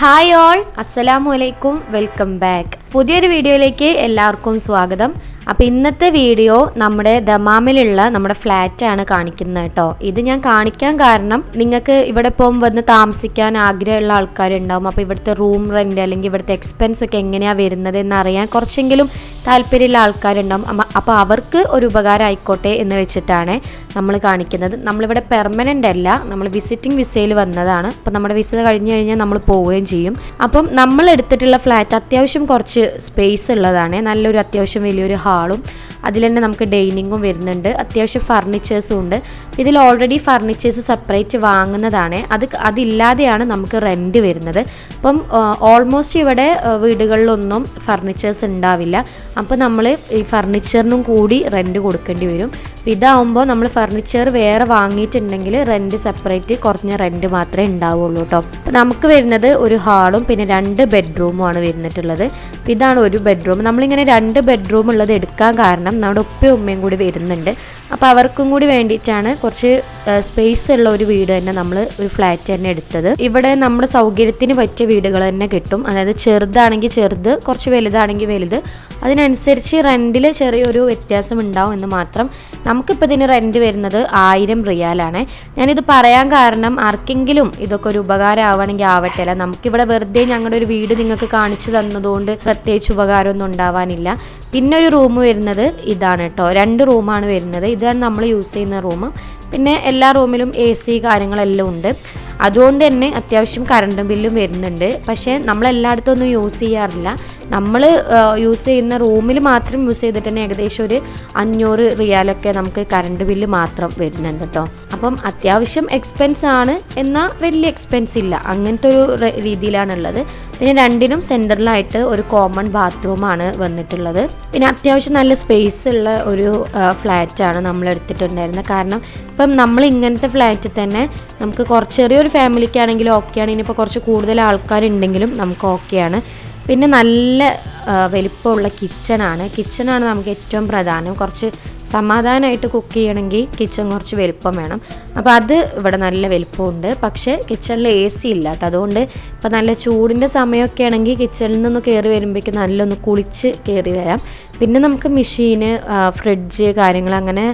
Hi all. അസ്സലാമു അലൈക്കും. Welcome back. പുതിയൊരു വീഡിയോയിലേക്ക് എല്ലാവർക്കും സ്വാഗതം. അപ്പോൾ ഇന്നത്തെ വീഡിയോ നമ്മുടെ ദമാമിലുള്ള നമ്മുടെ ഫ്ലാറ്റാണ് കാണിക്കുന്നത് കേട്ടോ. ഇത് ഞാൻ കാണിക്കാൻ കാരണം നിങ്ങൾക്ക് ഇവിടെ ഇപ്പം വന്ന് താമസിക്കാൻ ആഗ്രഹമുള്ള ആൾക്കാരുണ്ടാവും. അപ്പോൾ ഇവിടുത്തെ റൂം റെന്റ് അല്ലെങ്കിൽ ഇവിടുത്തെ എക്സ്പെൻസ് ഒക്കെ എങ്ങനെയാണ് വരുന്നത് എന്നറിയാൻ കുറച്ചെങ്കിലും താല്പര്യമുള്ള ആൾക്കാരുണ്ടാവും. അപ്പോൾ അവർക്ക് ഒരു ഉപകാരം ആയിക്കോട്ടെ എന്ന് വെച്ചിട്ടാണ് നമ്മൾ കാണിക്കുന്നത്. നമ്മളിവിടെ പെർമനന്റ് അല്ല നമ്മൾ വിസിറ്റിംഗ് വിസയിൽ വന്നതാണ്. അപ്പോൾ നമ്മുടെ വിസ കഴിഞ്ഞ് കഴിഞ്ഞാൽ നമ്മൾ പോവുകയും ചെയ്യും. അപ്പം നമ്മൾ എടുത്തിട്ടുള്ള ഫ്ലാറ്റ് അത്യാവശ്യം കുറച്ച് സ്പേസ് ഉള്ളതാണ്. നല്ലൊരു അത്യാവശ്യം വലിയൊരു ഹാളും അതിൽ തന്നെ നമുക്ക് ഡൈനിങ്ങും വരുന്നുണ്ട്. അത്യാവശ്യം ഫർണിച്ചേഴ്സും ഉണ്ട്. ഇതിൽ ഓൾറെഡി ഫർണിച്ചേഴ്സ് സെപ്പറേറ്റ് വാങ്ങുന്നതാണ്. അത് അതില്ലാതെയാണ് നമുക്ക് റെന്റ് വരുന്നത്. അപ്പം ഓൾമോസ്റ്റ് ഇവിടെ വീടുകളിലൊന്നും ഫർണിച്ചേഴ്സ് ഉണ്ടാവില്ല. അപ്പോൾ നമ്മൾ ഈ ഫർണിച്ചറിനും കൂടി റെന്റ് കൊടുക്കേണ്ടി വരും. ഇതാവുമ്പോൾ നമ്മൾ ഫർണിച്ചർ വേറെ വാങ്ങിയിട്ടുണ്ടെങ്കിൽ റെന്റ് സെപ്പറേറ്റ് കുറഞ്ഞ റെന്റ് മാത്രമേ ഉണ്ടാവുള്ളൂ കേട്ടോ അപ്പോൾ നമുക്ക് വരുന്നത് ഒരു ഹാളും പിന്നെ രണ്ട് ബെഡ്റൂമും ബെഡ്റൂമുമാണ് വരുന്നിട്ടുള്ളത്. ഇതാണ് ഒരു ബെഡ്റൂം നമ്മളിങ്ങനെ രണ്ട് ബെഡ്റൂം ഉള്ളത് എടുക്കാൻ കാരണം നമ്മുടെ ഉപ്പയും ഉമ്മയും കൂടി വരുന്നുണ്ട്. അപ്പോൾ അവർക്കും കൂടി വേണ്ടിയിട്ടാണ് കുറച്ച് സ്പേസ് ഉള്ള ഒരു വീട് തന്നെ നമ്മൾ ഒരു ഫ്ലാറ്റ് തന്നെ എടുത്തത്. ഇവിടെ നമ്മുടെ സൗകര്യത്തിന് പറ്റിയ വീടുകൾ തന്നെ കിട്ടും. അതായത് ചെറുതാണെങ്കിൽ ചെറുത് കുറച്ച് വലുതാണെങ്കിൽ വലുത്. അതിനനുസരിച്ച് റെന്റിൽ ചെറിയൊരു വ്യത്യാസം ഉണ്ടാവും എന്ന് മാത്രം നമുക്കിപ്പോൾ ഇതിന് റെന്റ് വരുന്നത് ആയിരം റിയാലാണ് ഞാനിത് പറയാൻ കാരണം ആർക്കെങ്കിലും ഇതൊക്കെ ഒരു ഉപകാരം ആവണമെങ്കിൽ ആവട്ടെ അല്ല നമുക്കിവിടെ വെറുതെ ഞങ്ങളുടെ ഒരു വീട് നിങ്ങൾക്ക് കാണിച്ചു തന്നതുകൊണ്ട് പ്രത്യേകിച്ച് ഉപകാരമൊന്നും ഉണ്ടാവാനില്ല. പിന്നെ ഒരു റൂം വരുന്നത് ഇതാണ് കേട്ടോ രണ്ട് റൂമാണ് വരുന്നത്. ഇതാണ് നമ്മൾ യൂസ് ചെയ്യുന്ന റൂം പിന്നെ എല്ലാ റൂമിലും എ സി കാര്യങ്ങളെല്ലാം ഉണ്ട്. അതുകൊണ്ട് തന്നെ അത്യാവശ്യം കറണ്ട് ബില്ലും വരുന്നുണ്ട്. പക്ഷേ നമ്മൾ എല്ലായിടത്തും ഒന്നും യൂസ് ചെയ്യാറില്ല. നമ്മൾ യൂസ് ചെയ്യുന്ന റൂമിൽ മാത്രം യൂസ് ചെയ്തിട്ട് തന്നെ ഏകദേശം ഒരു അഞ്ഞൂറ് റിയാലൊക്കെ നമുക്ക് കറണ്ട് ബില്ല് മാത്രം വരുന്നുണ്ട് കേട്ടോ അപ്പം അത്യാവശ്യം എക്സ്പെൻസ് ആണ്. എന്നാൽ വലിയ എക്സ്പെൻസ് ഇല്ല. അങ്ങനത്തെ ഒരു രീതിയിലാണുള്ളത്. പിന്നെ രണ്ടിനും സെന്ററിലായിട്ട് ഒരു കോമൺ ബാത്റൂമാണ് വന്നിട്ടുള്ളത്. പിന്നെ അത്യാവശ്യം നല്ല സ്പേസ് ഉള്ള ഒരു ഫ്ലാറ്റാണ് നമ്മൾ എടുത്തിട്ടുണ്ടായിരുന്നത്. കാരണം ഇപ്പം നമ്മൾ ഇങ്ങനത്തെ ഫ്ലാറ്റിൽ തന്നെ നമുക്ക് കുറച്ച് ചെറിയൊരു ഫാമിലിക്കാണെങ്കിലും ഓക്കെയാണ് ഇനിയിപ്പോൾ കുറച്ച് കൂടുതൽ ആൾക്കാരുണ്ടെങ്കിലും നമുക്ക് ഓക്കെയാണ് പിന്നെ നല്ല വലിപ്പമുള്ള കിച്ചണാണ്. കിച്ചണാണ് നമുക്ക് ഏറ്റവും പ്രധാനം. കുറച്ച് സമാധാനമായിട്ട് കുക്ക് ചെയ്യണമെങ്കിൽ കിച്ചൺ കുറച്ച് വലുപ്പം വേണം. അപ്പോൾ അത് ഇവിടെ നല്ല വലിപ്പമുണ്ട്. പക്ഷേ കിച്ചണിൽ എ സി ഇല്ല കേട്ടോ. അതുകൊണ്ട് ഇപ്പോൾ നല്ല ചൂടിന്റെ സമയമൊക്കെ ആണെങ്കിൽ കിച്ചണിൽ നിന്ന് കയറി വരുമ്പോഴേക്കും നല്ലൊന്ന് കുളിച്ച് കയറി വരാം. പിന്നെ നമുക്ക് മെഷീന് ഫ്രിഡ്ജ് കാര്യങ്ങൾ അങ്ങനെ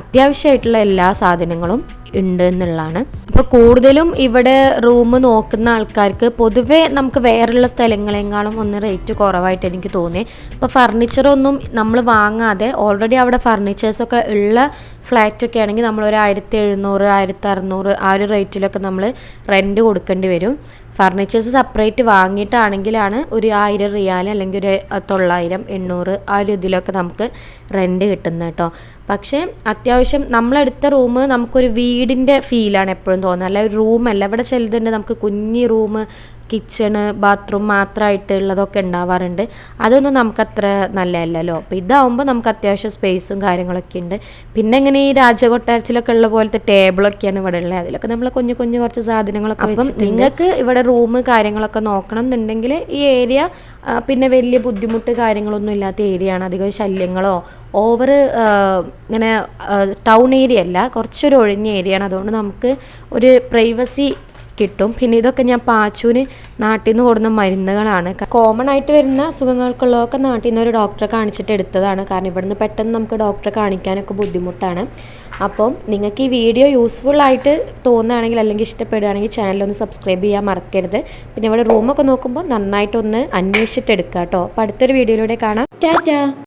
അത്യാവശ്യമായിട്ടുള്ള എല്ലാ സാധനങ്ങളും ഉണ്ട് എന്നുള്ളതാണ്. അപ്പോൾ കൂടുതലും ഇവിടെ റൂം നോക്കുന്ന ആൾക്കാർക്ക് പൊതുവേ നമുക്ക് വേറെയുള്ള സ്ഥലങ്ങളെക്കാളും ഒന്ന് റേറ്റ് കുറവായിട്ട് എനിക്ക് തോന്നി ഇപ്പോൾ ഫർണിച്ചറൊന്നും നമ്മൾ വാങ്ങാതെ ഓൾറെഡി അവിടെ ഫർണിച്ചേഴ്സ് ഒക്കെ ഉള്ള ഫ്ലാറ്റ് ഒക്കെ ആണെങ്കിൽ നമ്മൾ ഒരു ആയിരത്തി എഴുന്നൂറ് ആയിരത്തി അറുന്നൂറ് ആ ഒരു റേറ്റിലൊക്കെ നമ്മൾ റെന്റ് കൊടുക്കേണ്ടി വരും. ഫർണിച്ചേഴ്സ് സെപ്പറേറ്റ് വാങ്ങിയിട്ടാണെങ്കിലാണ് ഒരു ആയിരം റിയാൽ അല്ലെങ്കിൽ ഒരു തൊള്ളായിരം എണ്ണൂറ് ആ ഒരു ഇതിലൊക്കെ നമുക്ക് റെന്റ് കിട്ടുന്നത് കേട്ടോ പക്ഷേ അത്യാവശ്യം നമ്മളെടുത്ത റൂം നമുക്കൊരു വീടിന്റെ ഫീലാണ് എപ്പോഴും തോന്നുന്നത്. അല്ല ഒരു റൂമല്ല ഇവിടെ ചിലതുണ്ട് നമുക്ക് കുഞ്ഞി റൂം കിച്ചണ് ബാത്റൂം മാത്രമായിട്ട് ഉള്ളതൊക്കെ ഉണ്ടാവാറുണ്ട്. അതൊന്നും നമുക്കത്ര നല്ലതല്ലല്ലോ. അപ്പോൾ ഇതാവുമ്പോൾ നമുക്ക് അത്യാവശ്യം സ്പേസും കാര്യങ്ങളൊക്കെ ഉണ്ട്. പിന്നെ ഇങ്ങനെ ഈ രാജകൊട്ടാരത്തിലൊക്കെ ഉള്ള പോലത്തെ ടേബിളൊക്കെയാണ് ഇവിടെ ഉള്ളത്. അതിലൊക്കെ നമ്മൾ കുഞ്ഞു കുഞ്ഞു കുറച്ച് സാധനങ്ങളൊക്കെ അപ്പം നിങ്ങൾക്ക് ഇവിടെ റൂം കാര്യങ്ങളൊക്കെ നോക്കണം എന്നുണ്ടെങ്കിൽ ഈ ഏരിയ പിന്നെ വലിയ ബുദ്ധിമുട്ട് കാര്യങ്ങളൊന്നും ഇല്ലാത്ത ഏരിയ ആണ്. അധികം ശല്യങ്ങളോ ഓവർ ഇങ്ങനെ ടൗൺ ഏരിയ അല്ല. കുറച്ചൊരു ഒഴിഞ്ഞ ഏരിയ ആണ്. അതുകൊണ്ട് നമുക്ക് ഒരു പ്രൈവസി കിട്ടും. പിന്നെ ഇതൊക്കെ ഞാൻ പാച്ചുവിന് നാട്ടിൽ നിന്ന് കൊടുക്കുന്ന മരുന്നുകളാണ് കോമൺ ആയിട്ട് വരുന്ന അസുഖങ്ങൾക്കുള്ളതൊക്കെ നാട്ടിൽ നിന്ന് ഒരു ഡോക്ടറെ കാണിച്ചിട്ട് എടുത്തതാണ്. കാരണം ഇവിടുന്ന് പെട്ടെന്ന് നമുക്ക് ഡോക്ടറെ കാണിക്കാനൊക്കെ ബുദ്ധിമുട്ടാണ്. അപ്പം നിങ്ങൾക്ക് ഈ വീഡിയോ യൂസ്ഫുൾ ആയിട്ട് തോന്നുകയാണെങ്കിൽ അല്ലെങ്കിൽ ഇഷ്ടപ്പെടുകയാണെങ്കിൽ ചാനലൊന്ന് സബ്സ്ക്രൈബ് ചെയ്യാൻ മറക്കരുത്. പിന്നെ ഇവിടെ റൂമൊക്കെ നോക്കുമ്പോൾ നന്നായിട്ടൊന്ന് അന്വേഷിച്ചിട്ട് എടുക്കാം കേട്ടോ അപ്പോൾ അടുത്തൊരു വീഡിയോയിലൂടെ കാണാം. ടാറ്റാ.